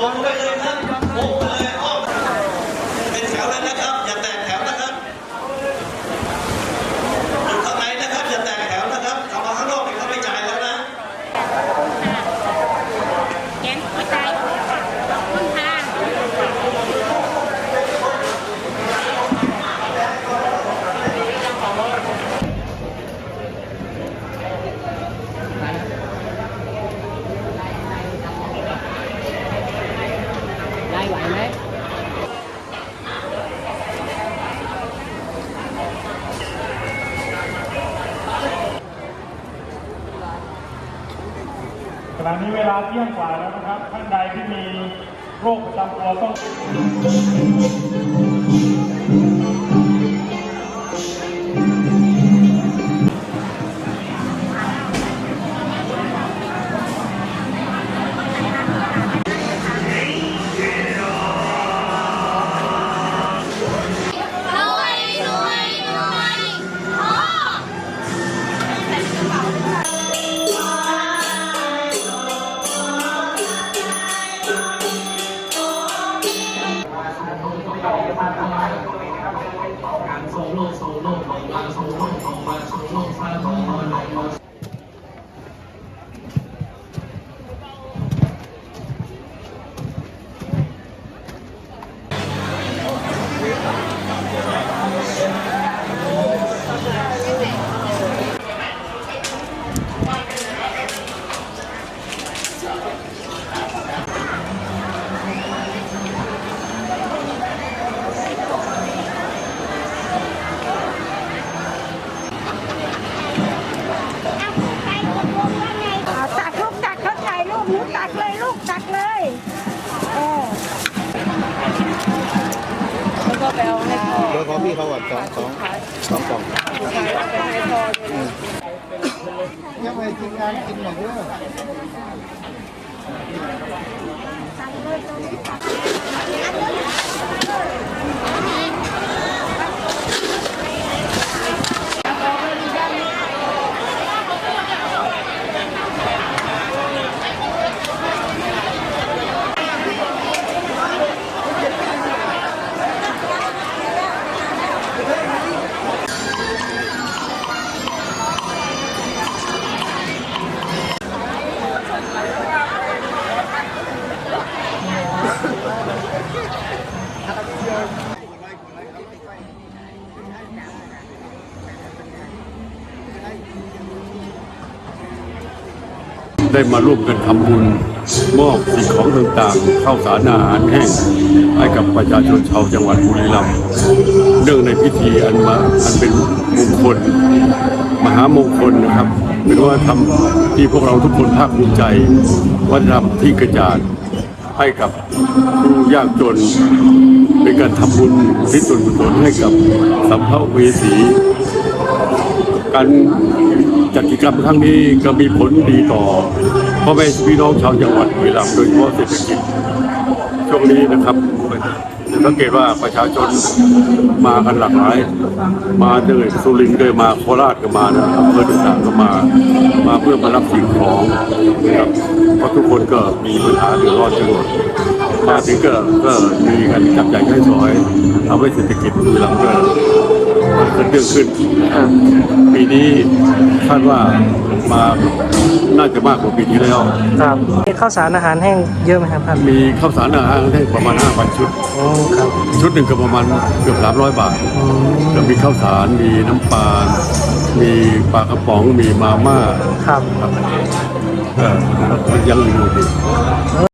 วงไปเลยอ้อมเป็นแถวเลยนะครับ อย่าแตกแถวนะครับอยู่ข้างในนะครับ อย่าแตกแถวนะครับกลับมาข้างนอกอีกเขาไม่จ่ายแล้วนะ แกนหัวใจขอบคุณค่ะ ยายไหวไหม ขณะนี้เวลาเที่ยงกว่าแล้วนะครับ ท่านใดที่มีโรคประจำตัวต้อง การโซโล่โซโล่ของเรโซโล่ เอาให้พ่อเบอร์ขอพี่เขาก่อนสองสองสองกล่องให้พ่อด้วยยังไงทีมงานกินหน่อยเด้อ ได้มาร่วมกันทำบุญมอบสิ่งของต่างๆข้าวสารอาหารแห้งให้กับประชาชนชาวจังหวัดบุรีรัมย์เนื่องในพิธีอันมาอันเป็นมงคล มหามงคลนะครับเป็นวัฒนธรรมที่พวกเราทุกคนภาคภูมิใจวัฒนธรรมที่กระจาดให้กับผู้ยากจนเป็นการทำบุญที่ส่วนกุศลให้กับสัมภเวสีการ จัดกิจกรรมครั้งนี้ก็มีผลดีต่อพ่อแม่พี่น้องชาวจังหวัดบุรีรัมย์โดยเฉพาะเศรษฐกิจช่วงนี้นะครับสังเกตว่าประชาชนมากันหลากหลาย มาเลยสุรินทร์เลยมาโคราชก็มานะอำเภอต่างๆก็มา มาเพื่อมารับสิ่งของนะครับเพราะทุกคนก็มีปัญหาเดือดร้อนกันหมดมาถึงก็ก็มีกันจับจ่ายใช้สอยทำให้เศรษฐกิจบุรีรัมย์ก็ มันเกิดเรื่องขึ้นนะครับปีนี้คาดว่ามาน่าจะมากกว่าปีที่แล้ว ครับมีข้าวสารอาหารแห้งเยอะไหมครับท่านมีข้าวสารอาหารแห้งประมาณ5,000ชุด โอ้ครับ ชุดหนึ่งก็ประมาณเกือบ300 บาทอืมก็มีข้าวสารมีน้ำปลา มีปลากระป๋องมีมาม่าครับ ครับก็ยังอยู่ดี